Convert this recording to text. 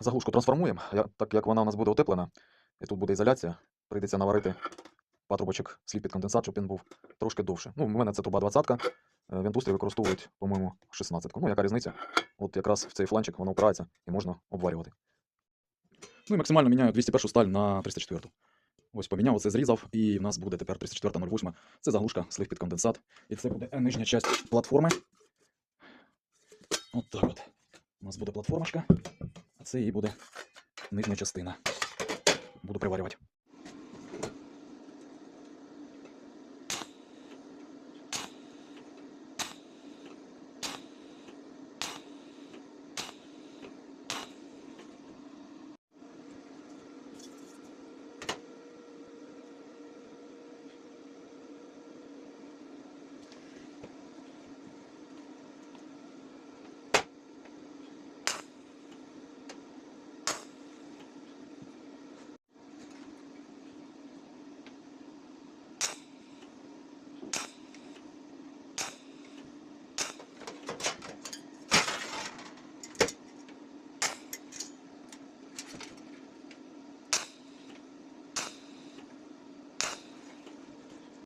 Заглушку трансформуємо, так як вона у нас буде утеплена, і тут буде ізоляція, прийдеться наварити патрубочок слід під конденсат, щоб він був трошки довше. Ну, у мене це труба 20-ка, е, вентустрі використовують, по-моєму, 16-ку. Ну, яка різниця? От якраз в цей фланчик воно впирається і можна обварювати. Ну і максимально міняю 201 сталь на 304. Ось поміняв, оце зрізав, і в нас буде тепер 304.08. Це заглушка, слив під конденсат. І це буде нижня частина платформи. От так от. У нас буде платформочка, а це і буде нижня частина. Буду приварювати.